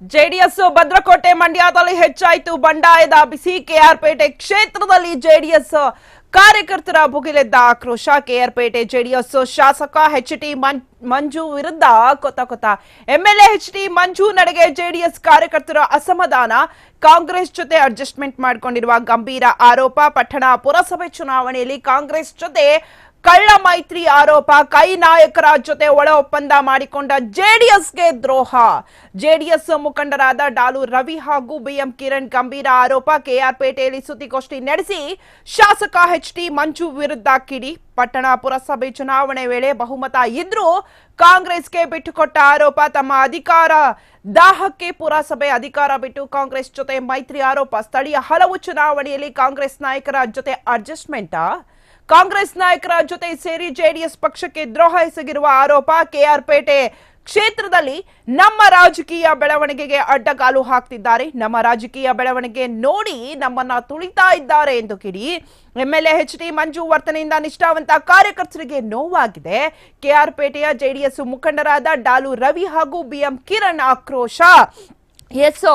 JDS ಭದ್ರಕೋಟೆ ಮಂಡ್ಯದಲ್ಲಿ ಹೆಚ್ಚಾಯಿತು ಬಂಡಾಯದ ಬಿಸಿ ಕೆಆರ್ಪೇಟೆ ಕ್ಷೇತ್ರದಲ್ಲಿ ಜೆಡಿಎಸ್ ಕಾರ್ಯಕರ್ತರ ಭುಗಿಲೆದ್ದ ಆಕ್ರೋಶ. ಕೆಆರ್ಪೇಟೆ ಜೆಡಿಎಸ್ ಶಾಸಕ ಎಚ್ ಟಿ ಮಂಜು ವಿರುದ್ಧ ಕೊತ ಕೊತ. ಎಂಎಲ್ಎ ಎಚ್ ಟಿ ಮಂಜು ನಡೆಗೆ ಜೆಡಿಎಸ್ ಕಾರ್ಯಕರ್ತರ ಅಸಮಾಧಾನ. ಕಾಂಗ್ರೆಸ್ ಜೊತೆ ಅಡ್ಜಸ್ಟ್ಮೆಂಟ್ ಮಾಡಿಕೊಂಡಿರುವ ಗಂಭೀರ ಆರೋಪ. ಪಟ್ಟಣ ಪುರಸಭೆ ಚುನಾವಣೆಯಲ್ಲಿ ಕಾಂಗ್ರೆಸ್ ಜೊತೆ ಕಳ್ಳ ಮೈತ್ರಿ ಆರೋಪ, ಕೈ ನಾಯಕರ ಜೊತೆ ಒಳ ಒಪ್ಪಂದ ಮಾಡಿಕೊಂಡ ಜೆಡಿಎಸ್ಗೆ ದ್ರೋಹ. ಜೆಡಿಎಸ್ ಮುಖಂಡರಾದ ಡಾಲು ರವಿ ಹಾಗೂ ಬಿಎಂ ಕಿರಣ್ ಗಂಭೀರ ಆರೋಪ ಕೆಆರ್ ಪೇಟೆಯಲ್ಲಿ ಸುದ್ದಿಗೋಷ್ಠಿ ನಡೆಸಿ ಶಾಸಕ ಎಚ್ ಟಿ ಮಂಜು ವಿರುದ್ಧ ಕಿಡಿ. ಪಟ್ಟಣ ಪುರಸಭೆ ಚುನಾವಣೆ ವೇಳೆ ಬಹುಮತ ಇದ್ರೂ ಕಾಂಗ್ರೆಸ್ಗೆ ಬಿಟ್ಟುಕೊಟ್ಟ ಆರೋಪ, ತಮ್ಮ ಅಧಿಕಾರ, ದಾಹಕ್ಕೆ ಪುರಸಭೆ ಅಧಿಕಾರ ಬಿಟ್ಟು ಕಾಂಗ್ರೆಸ್ ಜೊತೆ ಮೈತ್ರಿ ಆರೋಪ. ಸ್ಥಳೀಯ ಹಲವು ಚುನಾವಣೆಯಲ್ಲಿ ಕಾಂಗ್ರೆಸ್ ನಾಯಕರ ಜೊತೆ ಅಡ್ಜಸ್ಟ್ಮೆಂಟಾ? ಕಾಂಗ್ರೆಸ್ ನಾಯಕರ ಜೊತೆ ಸೇರಿ ಜೆಡಿಎಸ್ ಪಕ್ಷಕ್ಕೆ ದ್ರೋಹ ಎಸಗಿರುವ ಆರೋಪ ಕೆಆರ್ಪೇಟೆ ಕ್ಷೇತ್ರದಲ್ಲಿ ನಮ್ಮ ರಾಜಕೀಯ ಬೆಳವಣಿಗೆಗೆ ಅಡ್ಡಗಾಲು ಹಾಕ್ತಿದ್ದಾರೆ. ನಮ್ಮ ರಾಜಕೀಯ ಬೆಳವಣಿಗೆ ನೋಡಿ ನಮ್ಮನ್ನ ತುಳಿತಾ ಇದ್ದಾರೆ ಎಂದು ಕಿಡಿ. ಎಂಎಲ್ಎ ಎಚ್ ಡಿ ಮಂಜು ವರ್ತನೆಯಿಂದ ನಿಷ್ಠಾವಂತ ಕಾರ್ಯಕರ್ತರಿಗೆ ನೋವಾಗಿದೆ. ಕೆಆರ್ಪೇಟೆಯ ಜೆಡಿಎಸ್ ಮುಖಂಡರಾದ ಡಾಲು ರವಿ ಹಾಗೂ ಬಿಎಂ ಕಿರಣ್ ಆಕ್ರೋಶ. ಎಸ್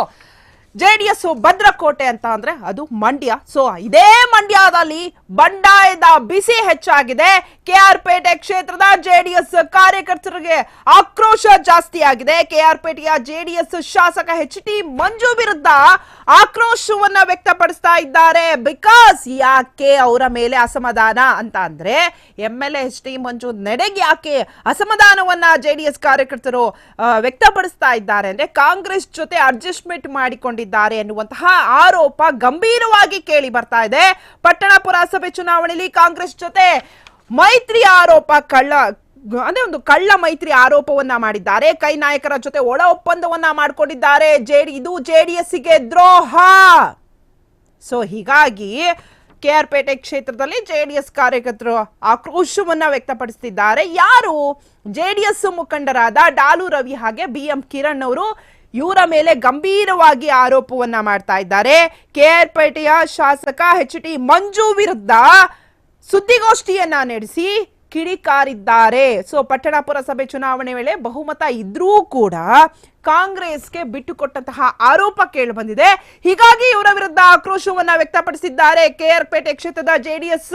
ಜೆಡಿಎಸ್ ಭದ್ರಕೋಟೆ ಅಂತ ಅಂದ್ರೆ ಅದು ಮಂಡ್ಯ. ಸೊ ಇದೇ ಮಂಡ್ಯದಲ್ಲಿ ಬಂಡಾಯದ ಬಿಸಿ ಹೆಚ್ಚಾಗಿದೆ. ಕೆಆರ್ಪೇಟೆ ಕ್ಷೇತ್ರದ ಜೆಡಿಎಸ್ ಕಾರ್ಯಕರ್ತರಿಗೆ ಆಕ್ರೋಶ ಜಾಸ್ತಿ ಆಗಿದೆ ಡಿ ಜೆಡಿಎಸ್ ಶಾಸಕ ಎಚ್ ಟಿ ಮಂಜು ವಿರುದ್ಧ ಆಕ್ರೋಶವನ್ನ ವ್ಯಕ್ತಪಡಿಸ್ತಾ ಇದ್ದಾರೆ. ಬಿಕಾಸ್ ಯಾಕೆ ಅವರ ಮೇಲೆ ಅಸಮಾಧಾನ ಅಂತ ಅಂದ್ರೆ M L H T Manju ನಡೆಗೆ ಯಾಕೆ ಅಸಮಾಧಾನವನ್ನ ಜೆಡಿಎಸ್ ಕಾರ್ಯಕರ್ತರು ವ್ಯಕ್ತಪಡಿಸ್ತಾ ಇದ್ದಾರೆ ಅಂದ್ರೆ ಕಾಂಗ್ರೆಸ್ ಜೊತೆ ಅಡ್ಜಸ್ಟ್ಮೆಂಟ್ ಮಾಡಿಕೊಂಡಿದ್ದಾರೆ. ಎನ್ನುವಂತಹ ಆರೋಪ ಗಂಭೀರವಾಗಿ ಕೇಳಿ ಬರ್ತಾ ಇದೆ. ಪಟ್ಟಣ ಪುರಸಭೆ ಚುನಾವಣೆಯಲ್ಲಿ ಕಾಂಗ್ರೆಸ್ ಜೊತೆ ಮೈತ್ರಿ ಆರೋಪ ಕಳ್ಳ, ಅಂದ್ರೆ ಒಂದು ಕಳ್ಳ ಮೈತ್ರಿ ಆರೋಪವನ್ನ ಮಾಡಿದ್ದಾರೆ. ಕೈ ನಾಯಕರ ಜೊತೆ ಒಳ ಒಪ್ಪಂದವನ್ನ ಮಾಡಿಕೊಂಡಿದ್ದಾರೆ. ಜೆಡಿ, ಇದು ಜೆಡಿಎಸ್ಗೆ ದ್ರೋಹ. ಸೊ ಹೀಗಾಗಿ ಕೆ ಆರ್ ಕೆಆರ್ಪೇಟೆ ಕ್ಷೇತ್ರದಲ್ಲಿ ಜೆಡಿಎಸ್ ಕಾರ್ಯಕರ್ತರು ಆಕ್ರೋಶವನ್ನ ವ್ಯಕ್ತಪಡಿಸುತ್ತಿದ್ದಾರೆ ಯಾರು? ಜೆಡಿಎಸ್ ಮುಖಂಡರಾದ ಡಾಲು ರವಿ ಹಾಗೆ ಬಿ ಎಂ ಕಿರಣ್ ಅವರು ಇವರ ಮೇಲೆ ಗಂಭೀರವಾಗಿ ಆರೋಪವನ್ನ ಮಾಡ್ತಾ ಇದ್ದಾರೆ. ಕೆಆರ್ಪೇಟೆಯ ಶಾಸಕ ಎಚ್ ಟಿ ಮಂಜು ವಿರುದ್ಧ ಸುದ್ದಿಗೋಷ್ಠಿಯನ್ನ ನಡೆಸಿ ಕಿಡಿಕಾರಿದ್ದಾರೆ. ಸೊ ಪಟ್ಟಣ ಪುರಸಭೆ ಚುನಾವಣೆ ವೇಳೆ ಬಹುಮತ ಇದ್ರೂ ಕೂಡ ಕಾಂಗ್ರೆಸ್ಗೆ ಬಿಟ್ಟುಕೊಟ್ಟಂತಹ ಆರೋಪ ಕೇಳಿ ಬಂದಿದೆ ಹೀಗಾಗಿ ಇವರ ವಿರುದ್ಧ ಆಕ್ರೋಶವನ್ನ ವ್ಯಕ್ತಪಡಿಸಿದ್ದಾರೆ. ಕೆಆರ್ಪೇಟೆ ಕ್ಷೇತ್ರದ ಜೆಡಿಎಸ್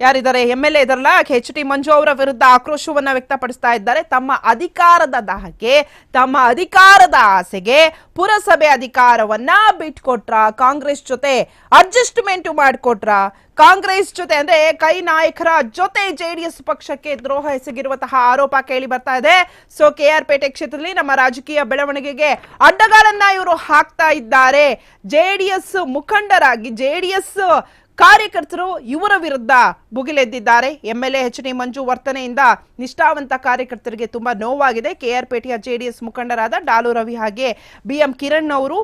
ಯಾರಿದ್ದಾರೆ? ಎಂ ಎಲ್ ಎ ಇದಾರಲ್ಲ ಎಚ್ ಟಿ ಮಂಜು ಅವರ ವಿರುದ್ಧ ಆಕ್ರೋಶವನ್ನ ವ್ಯಕ್ತಪಡಿಸ್ತಾ ಇದ್ದಾರೆ. ತಮ್ಮ ಅಧಿಕಾರದ ದಾಹಕ್ಕೆ, ತಮ್ಮ ಅಧಿಕಾರದ ಆಸೆಗೆ ಪುರಸಭೆ ಅಧಿಕಾರವನ್ನ ಬಿಟ್ಕೊಟ್ರ? ಕಾಂಗ್ರೆಸ್ ಜೊತೆ ಅಡ್ಜಸ್ಟ್ಮೆಂಟ್ ಮಾಡಿಕೊಟ್ರ? ಕಾಂಗ್ರೆಸ್ ಜೊತೆ ಅಂದ್ರೆ ಕೈ ನಾಯಕರ ಜೊತೆ ಜೆಡಿಎಸ್ ಪಕ್ಷಕ್ಕೆ ದ್ರೋಹ ಎಸಗಿರುವಂತಹ ಆರೋಪ ಕೇಳಿ ಬರ್ತಾ ಇದೆ. ಸೊ ಕೆ ಆರ್ ಕೆಆರ್ಪೇಟೆ ಕ್ಷೇತ್ರದಲ್ಲಿ ನಮ್ಮ ರಾಜಕೀಯ ಬೆಳವಣಿಗೆಗೆ ಅಡ್ಡಗಾಲನ್ನ ಇವರು ಹಾಕ್ತಾ ಇದ್ದಾರೆ. ಜೆಡಿಎಸ್ ಮುಖಂಡರಾಗಿ ಜೆಡಿಎಸ್ ಕಾರ್ಯಕರ್ತರು ಇವರ ವಿರುದ್ಧ ಭುಗಿಲೆದ್ದಿದ್ದಾರೆ ಎಂಎಲ್ಎ ಎಚ್ ಡಿ ಮಂಜು ವರ್ತನೆಯಿಂದ ನಿಷ್ಠಾವಂತ ಕಾರ್ಯಕರ್ತರಿಗೆ ತುಂಬಾ ನೋವಾಗಿದೆ. ಕೆಆರ್ಪೇಟೆಯ ಜೆಡಿಎಸ್ ಮುಖಂಡರಾದ ಡಾಲು ರವಿ ಹಾಗೆ ಬಿಎಂ ಕಿರಣ್ ಅವರು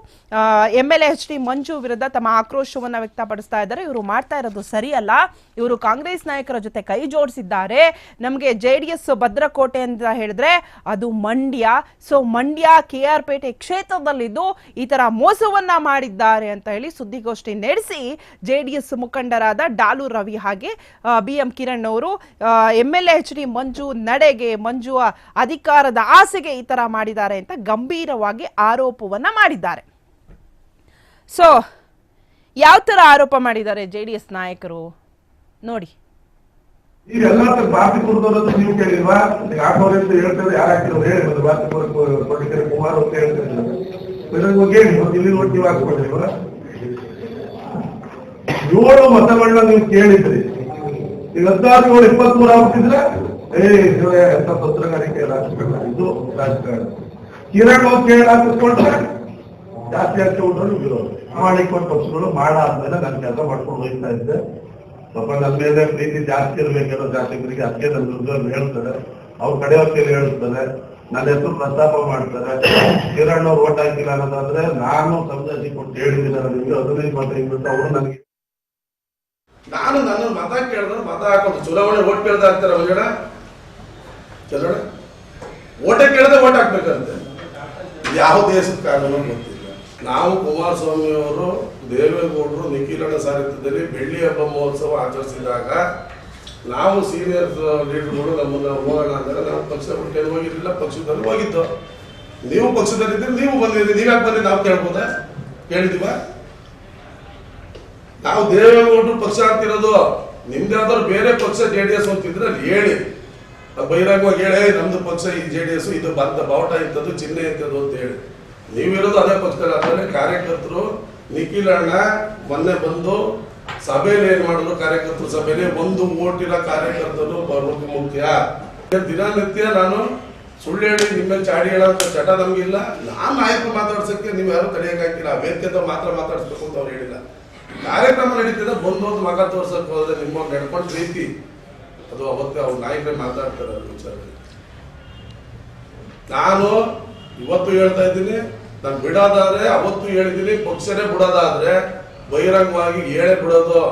ಎಂಎಲ್ಎ ಎಚ್ ಡಿ ಮಂಜು ವಿರುದ್ಧ ತಮ್ಮ ಆಕ್ರೋಶವನ್ನು ವ್ಯಕ್ತಪಡಿಸ್ತಾ ಇದ್ದಾರೆ. ಇವರು ಮಾಡ್ತಾ ಇರೋದು ಸರಿಯಲ್ಲ. ಇವರು ಕಾಂಗ್ರೆಸ್ ನಾಯಕರ ಜೊತೆ ಕೈ ಜೋಡಿಸಿದ್ದಾರೆ. ನಮಗೆ ಜೆಡಿಎಸ್ ಭದ್ರಕೋಟೆ ಅಂತ ಹೇಳಿದ್ರೆ ಅದು ಮಂಡ್ಯ. ಸೊ, ಮಂಡ್ಯ ಕೆಆರ್ಪೇಟೆ ಕ್ಷೇತ್ರದಲ್ಲಿದ್ದು ಈ ತರ ಮೋಸವನ್ನ ಮಾಡಿದ್ದಾರೆ ಅಂತ ಹೇಳಿ ಸುದ್ದಿಗೋಷ್ಠಿ ನಡೆಸಿ ಜೆಡಿಎಸ್ ಮುಖಂಡರಾದ ಡಾಲು ರವಿ ಹಾಗೆ ಬಿ ಎಂ ಕಿರಣ್ ಅವರು M L H D Manju ನಡೆಗೆ ಮಂಜು ಅಧಿಕಾರದ ಆಸೆಗೆ ಈ ತರ ಮಾಡಿದ್ದಾರೆ ಅಂತ ಗಂಭೀರವಾಗಿ ಆರೋಪವನ್ನ ಮಾಡಿದ್ದಾರೆ. ಸೊ ಯಾವ ತರ ಆರೋಪ ಮಾಡಿದ್ದಾರೆ ಜೆ ಡಿ ಎಸ್ ನಾಯಕರು? ನೋಡಿ. ಈಗೆಲ್ಲ ಬಾತಿಪುರದವ್ರದ್ದು ನೀವು ಕೇಳಿಲ್ವಾ? ಆಟೋರ್ ಅಂತ ಹೇಳ್ತಾರೆ, ಯಾರು ಹಾಕಿದ್ರು ಹೇಳಿ ಕೊಟ್ಟಿದ್ದಾರೆ ಕುಮಾರ್ ಅಂತ ಹೇಳ್ತಾರೆ. ಹೋಗಿ ಹೇಳಿ ಮತ್ತೆ ಇಲ್ಲಿ ನೋಡಿ ನೀವು ಹಾಕ್ಕೊಂಡಿಲ್ವಾ? ಏಳು ಮತಗಳನ್ನ ನೀವು ಕೇಳಿದ್ರಿ. ಈಗ ಹದಿನಾರು, ಏಳು, ಇಪ್ಪತ್ಮೂರು ಆಗ್ತಿದ್ರೆ ಏ ಎಂತ ಪತ್ರಗಾರಿಕೆ ರಾಜಕಾರಣ ಇದು ರಾಜಕಾರಣ. ಕಿರಣ್ ಕೇಳಿ ಹಾಕಿಸ್ಕೊಂಡ್ರೆ ಜಾಸ್ತಿ ಜಾಸ್ತಿ ಉಂಟು ವಿರೋಧ. ಮಾಡಿಕೊಂಡ ಪಕ್ಷಗಳು ಮಾಡಾದ್ಮೇಲೆ ನಾನು ಕೆಲಸ ಮಾಡ್ಕೊಂಡು ಹೋಗ್ತಾ ಇದ್ದೆ. ಸ್ವಲ್ಪ ನನ್ನ ಮೇಲೆ ಪ್ರೀತಿ ಜಾಸ್ತಿ ಇರ್ಬೇಕಿರೋ ಜಾತಿಗರಿಗೆ ಅದಕ್ಕೆ ನನ್ನ ದುರ್ಗವ್ರು ಹೇಳ್ತಾರೆ. ಅವ್ರ ಕಡೆಯವ್ರ ಕೈಲಿ ಹೇಳ್ತಾರೆ. ನನ್ನ ಹೆಸರು ಪ್ರಸ್ತಾಪ ಮಾಡ್ತಾರೆ. ಕಿರಣ್ ಅವ್ರು ಓಟ್ ಹಾಕಿಲ್ಲ ಅನ್ನೋದಾದ್ರೆ ನಾನು ಸಂದೇಶ ಕೊಟ್ಟು ಹೇಳಿದ್ದೀನಿ. ನನಗೆ ಹದಿನೈದು ಮಾತ್ರ ಅವರು ನನಗೆ ನಾನು ನನ್ನ ಮತ ಕೇಳಿದ್ರೆ ಮತ ಹಾಕೋದು. ಚುನಾವಣೆ ಓಟ್ ಕೇಳ್ದ ಹಾಕ್ತಾರ ಒಳಗಡೆ ಚಲೋಣ ಓಟ ಕೇಳದೆ ಓಟ್ ಹಾಕ್ಬೇಕಂತೆ. ಯಾವ ದೇಶದ ಕಾನೂನು ಗೊತ್ತಿಲ್ಲ. ನಾವು ಕುಮಾರಸ್ವಾಮಿ ಅವರು ದೇವೇಗೌಡರು ನಿಖಿಲಣ್ಣ ಸಾಹಿತ್ಯದಲ್ಲಿ ಬೆಳ್ಳಿ ಹಬ್ಬ ಮಹೋತ್ಸವ ಆಚರಿಸಿದಾಗ ನಾವು ಸೀನಿಯರ್ ಲೀಡರ್ಗಳು ನಮ್ಮನ್ನ ಹೋಗೋಣ ಅಂದ್ರೆ ನಾವು ಪಕ್ಷ ಬಿಟ್ಟು ಹೋಗಿರ್ಲಿಲ್ಲ ಪಕ್ಷದಲ್ಲಿ ಹೋಗಿದ್ದು. ನೀವು ಪಕ್ಷದಲ್ಲಿದ್ದೀರಿ ನೀವು ಬಂದಿದ್ದೀರಿ ನೀವ್ಯಾಕೆ ಬಂದಿದ್ದು ನಾವು ಕೇಳ್ಬೋದಾ ಕೇಳಿದೀವ ನಾವು ದೇವೇಗೌಡರು ಪಕ್ಷ ಆಗ್ತಿರೋದು ನಿಮ್ದಾದ್ರೂ ಬೇರೆ ಪಕ್ಷ ಜೆ ಡಿ ಎಸ್ ಅಂತಿದ್ರೆ ಅಲ್ಲಿ ಹೇಳಿ. ಬಹಿರಂಗವಾಗಿ ಹೇಳಿ "ಏ, ನಮ್ದು ಪಕ್ಷ ಈ ಜೆ ಡಿ ಎಸ್ ಇದು ಬಂತ ಬಾವುಟ ಇಂಥದ್ದು ಚಿಹ್ನೆ ಇಂಥದ್ದು ಅಂತ ಹೇಳಿ. ನೀವಿರೋದು ಅದೇ ಪಕ್ಷದಲ್ಲಿ ಆದರೆ ಕಾರ್ಯಕರ್ತರು ನಿಖಿಲ್ ಅಣ್ಣ ಮೊನ್ನೆ ಬಂದು ಸಭೆಯಲ್ಲಿ ಏನ್ ಮಾಡಿದ್ರು? ಕಾರ್ಯಕರ್ತರು ಸಭೆಯಲ್ಲಿ ಒಂದು ಓಟಿನ ಕಾರ್ಯಕರ್ತರು ಬರೋದು ಮುಖ್ಯ ದಿನನಿತ್ಯ ನಾನು ಸುಳ್ಳು ಹೇಳಿ ನಿಮ್ಮ ಚಾಡಿ ಹೇಳೋ ಚಟ ನಮಗಿಲ್ಲ. ನಾನು ನಾಯಕರು ಮಾತಾಡ್ಸಕ್ಕೆ ನೀವು ಯಾರು ತಡೆಯಕ್ಕಾಗಿಲ್ಲ ವೇದಿಕೆ ಮಾತ್ರ ಮಾತಾಡಿಸ್ಬೇಕು ಅಂತ ಅವ್ರು ಹೇಳಿಲ್ಲ. ಕಾರ್ಯಕ್ರಮ ನಡೀತಿದೆ, ಬಂದು ಒಂದು ಮಗ ತೋರ್ಸಕ್ ಹೋದ್ರೆ ನಿಮ್ಮ ನಡ್ಕೊಂಡ ರೀತಿ ಅದು ಅವತ್ತೇ, ಅವ್ರ ನಾಯಕರೇ ಮಾತಾಡ್ತಾರೆ ಅದ್ರ ವಿಚಾರದಲ್ಲಿ. ನಾನು ಇವತ್ತು ಹೇಳ್ತಾ ಇದ್ದೀನಿ, ನಾನು ಬಿಡೋದಾದ್ರೆ, ಅವತ್ತು ಹೇಳಿದ್ದೀನಿ, ಪಕ್ಷನೇ ಬಿಡೋದಾದ್ರೆ, ಬಹಿರಂಗವಾಗಿ ಹೇಳೇ ಬಿಡೋದು.